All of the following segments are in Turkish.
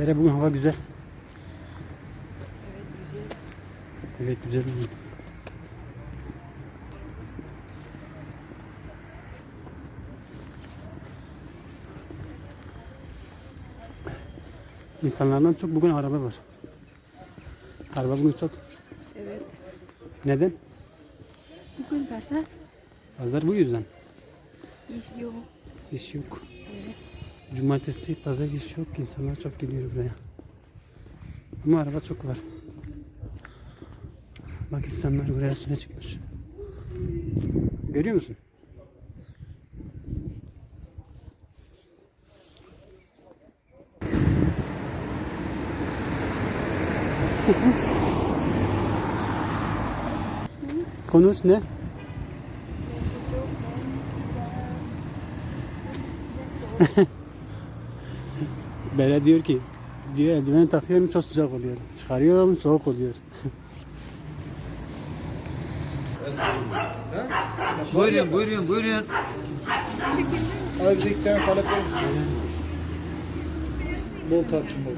Böyle bugün hava güzel. Evet güzel. Evet güzel. İnsanlardan çok bugün araba var. Araba bugün çok. Evet. Neden? Bugün pazar Pazar bu yüzden. iş yok. İş yok. Evet. Cumartesi pazar iş yok. İnsanlar çok geliyor buraya. Ama araba çok var. Bak insanlar buraya üstüne çıkmış. Görüyor musun? Konuş ne? Bela diyor ki diyor eldiven takıyorum çok sıcak oluyor. Çıkarıyorum soğuk oluyor. Buyurun, buyurun, buyurun. Abi bize iki tane salep verir misin? Bol tarçın bol.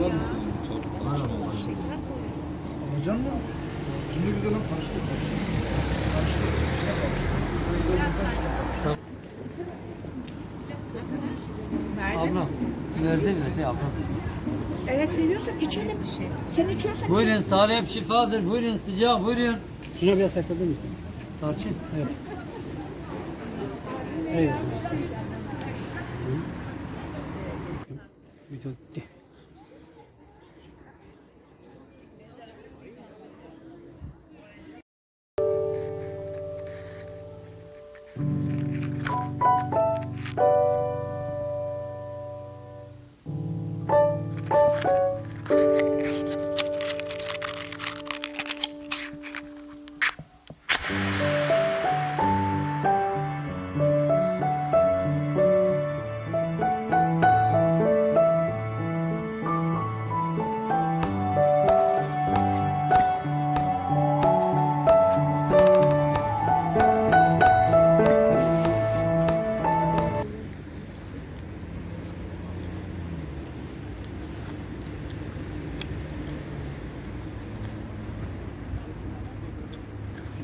Var mı senin? Çok tarçın. Alacak mı? Şimdi güzel lan karıştır. Ablam, verdi verdi ablam. Eğer seviyorsan içelim. Sen içiyorsan Buyurun, salep şifadır. Buyurun, sıcak, buyurun. Şuna biraz sakladın mısın? Tarçın. Evet. Evet. Video bitti.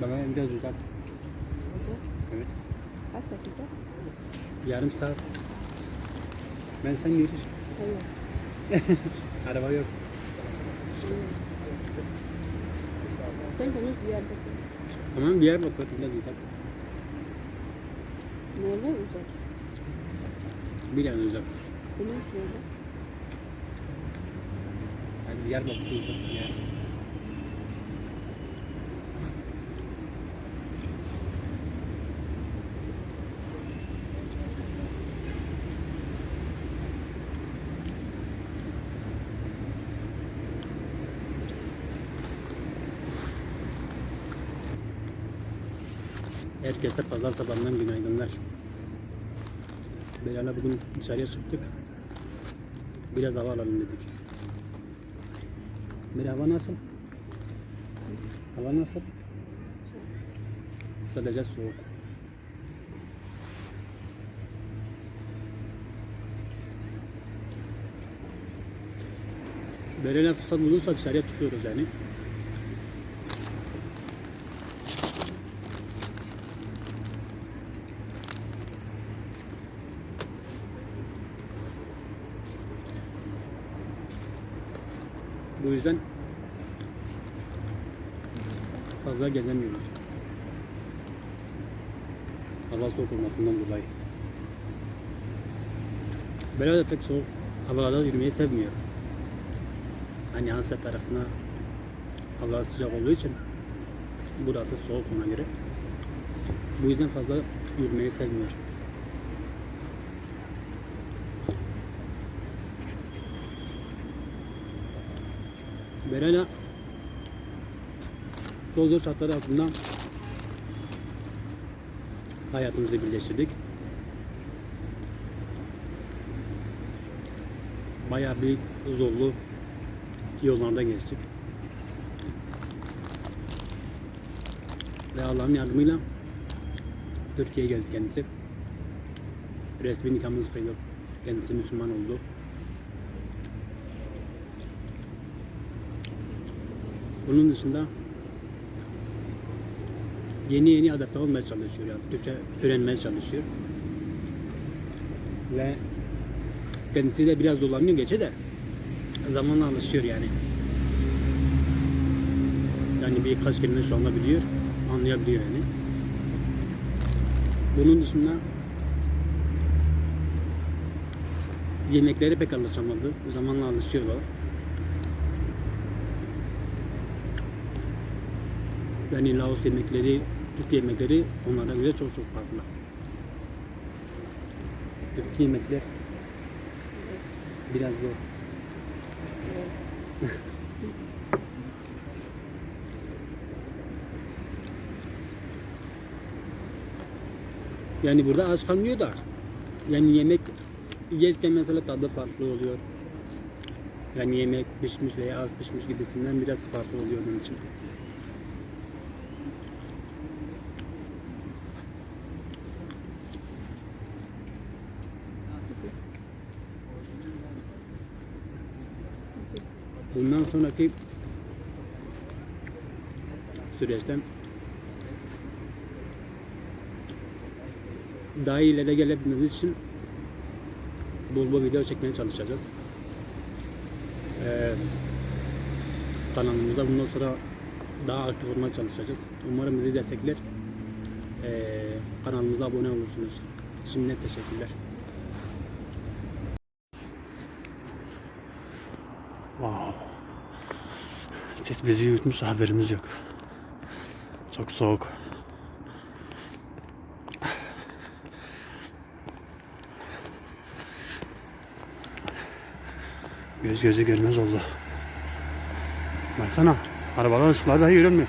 Baba biraz uzak. Evet. Kaç dakika? Yarım saat. Ben sen yürü. Hayır. Araba yok. Sen henüz Diyarbakır. Tamam Diyarbakır biraz uzak. Nerede uzak? Biraz uzak. Henüz nerede? Diyarbakır uzak. Yer. Herkese pazar sabahından günaydınlar. Belal'la bugün dışarıya çıktık. Biraz hava alalım dedik. Bir hava nasıl? Hava nasıl? Sadece soğuk. Böyle fırsat bulursa dışarıya çıkıyoruz yani. Bu yüzden fazla gezemiyoruz. Hava soğuk olmasından dolayı. Böyle de pek soğuk havalarda yürümeyi sevmiyor. Hani Hansa tarafına hava sıcak olduğu için burası soğuk ona göre. Bu yüzden fazla yürümeyi sevmiyor. Berena çok zor şartlar altında hayatımızı birleştirdik. Bayağı bir zorlu yollardan geçtik. Ve Allah'ın yardımıyla Türkiye'ye geldi kendisi. resmi nikahımız kıyıldı. Kendisi Müslüman oldu. Bunun dışında yeni yeni adapte olmaya çalışıyor yani Türkçe öğrenmeye çalışıyor. Ve kendisi de biraz dolanıyor geçe de zamanla alışıyor yani. Yani birkaç kelime şu anda biliyor, anlayabiliyor yani. Bunun dışında yemekleri pek alışamadı. Zamanla alışıyorlar. Yani Laos yemekleri, Türk yemekleri onlara göre çok çok farklı. Türk yemekler biraz zor. Yani burada aç kalmıyor da yani yemek yerken mesela tadı farklı oluyor. Yani yemek pişmiş veya az pişmiş gibisinden biraz farklı oluyor onun için. Bundan sonraki süreçte daha ileri gelebilmemiz için bol bol video çekmeye çalışacağız. Ee, kanalımıza bundan sonra daha aktif olmaya çalışacağız. Umarım bizi destekler. Ee, kanalımıza abone olursunuz. Şimdiden teşekkürler. Wow. Ses bizi yutmuş haberimiz yok. Çok soğuk. Göz gözü görmez oldu. Baksana. Arabalar ışıkları dahi görünmüyor.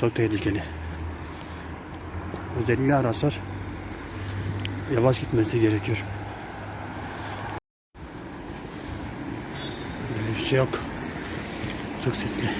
Çok tehlikeli. Özellikle araçlar yavaş gitmesi gerekiyor. Böyle bir şey yok. Çok sesli.